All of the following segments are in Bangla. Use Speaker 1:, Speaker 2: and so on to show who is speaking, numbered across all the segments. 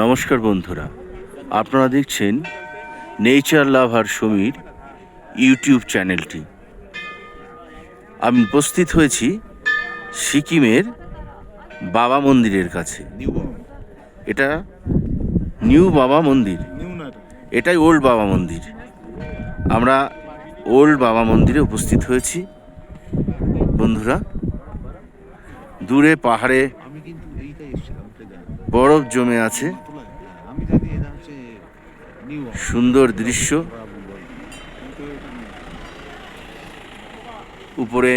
Speaker 1: নমস্কার বন্ধুরা, আপনারা দেখছেন নেচার লাভার সমীর ইউটিউব চ্যানেলটি। আমি উপস্থিত হয়েছি সিকিমের বাবা মন্দিরের কাছে। এটা নিউ বাবা মন্দির। এটাই ওল্ড বাবা মন্দির। আমরা ওল্ড বাবা মন্দিরে উপস্থিত হয়েছি। বন্ধুরা, দূরে পাহাড়ে
Speaker 2: আমি কিন্তু এইটাই এসেছিলাম এটা জানি
Speaker 1: বরফ জমে আছে। সুন্দর দৃশ্য। উপরে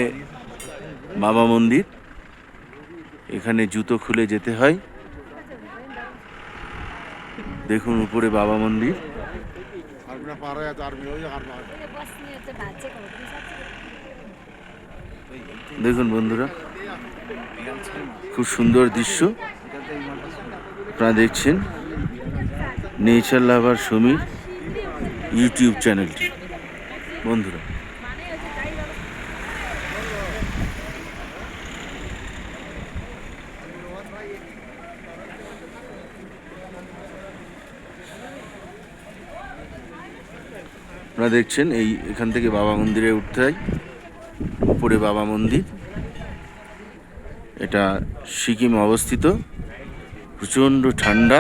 Speaker 1: বাবা মন্দির। এখানে জুতো খুলে যেতে হয়। দেখুন উপরে বাবা মন্দির। দেখুন বন্ধুরা, খুব সুন্দর দৃশ্য। আপনারা দেখছেন নেচার লাভার সমীর ইউটিউব চ্যানেলটি বন্ধুরা। আপনারা দেখছেন এই এখান থেকে বাবা মন্দিরে উঠতে হয়। উপরে বাবা মন্দির। এটা সিকিমে অবস্থিত। প্রচণ্ড ঠান্ডা।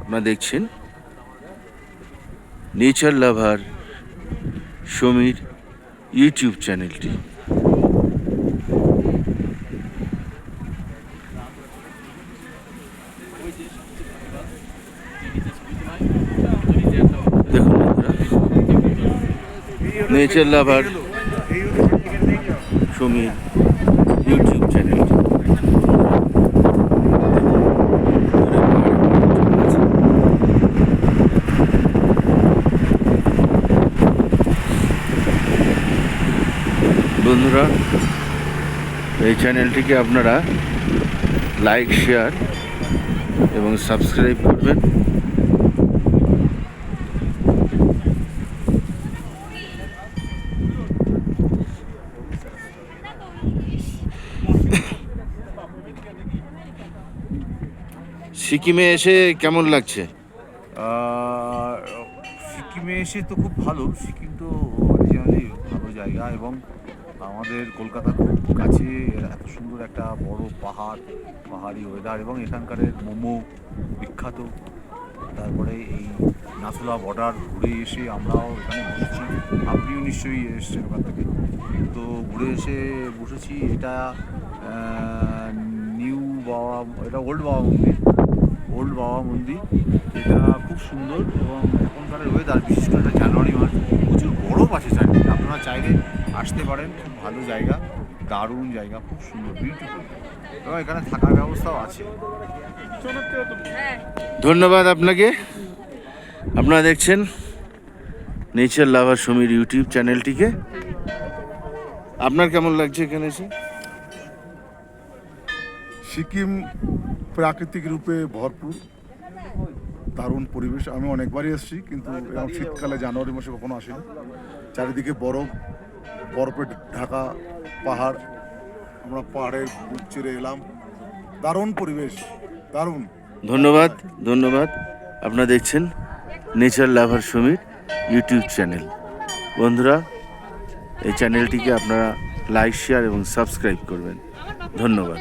Speaker 1: আপনারা দেখছেন নেচার লাভার সমীর ইউটিউব চ্যানেলটি নেচার লাভার সমীর ইউটিউব চ্যানেলটি বন্ধুরা, এই চ্যানেলটিকে আপনারা লাইক, শেয়ার এবং সাবস্ক্রাইব করবেন। সিকিমে এসে কেমন লাগছে?
Speaker 3: সিকিমে এসে তো খুব ভালো। সিকিম তো ভালো জায়গা এবং আমাদের কলকাতার খুব কাছে, এত সুন্দর একটা বড় পাহাড়, পাহাড়ি ওয়েদার এবং এখানকারের মোমো বিখ্যাত। তারপরে এই নাথুলা বর্ডার ঘুরে এসে আমরাও এখানে বসেছি। আপনিও নিশ্চয়ই এসেছেন ওখান থেকে। তো ঘুরে এসে বসেছি, এটা নিউ বাবা, এটা ওল্ড বাবা মন্দির। ওল্ড বাবা মন্দির। এটা খুব সুন্দর এবং এখনকার ওয়েদার বিশেষ করে জানুয়ারি মাস। প্রচুর বরফ আছে চারিদিকে আপনারা চাইলে আসতে পারেন, খুব ভালো জায়গা, দারুণ জায়গা, খুব সুন্দর বিউটিফুল এবং এখানে থাকার ব্যবস্থাও আছে।
Speaker 1: ধন্যবাদ আপনাকে। আপনারা দেখছেন নেচার লাভার সমীর ইউটিউব চ্যানেলটিকে আপনার কেমন লাগছে এখানে এসে?
Speaker 4: সিকিম প্রাকৃতিক রূপে ভরপুর, দারুণ পরিবেশ। আমি অনেকবারই এসেছি, কিন্তু শীতকালে জানুয়ারি মাসে কখনো আসিনি। চারিদিকে বরফ বরফে ঢাকা, পাহাড়, আমরা পাহাড়ের চিরে এলাম। দারুণ পরিবেশ, দারুণ।
Speaker 1: ধন্যবাদ ধন্যবাদ। আপনারা দেখছেন nature lover Samir YouTube channel বন্ধুরা, এই চ্যানেলটিকে আপনারা লাইক শেয়ার এবং সাবস্ক্রাইব করবেন। ধন্যবাদ।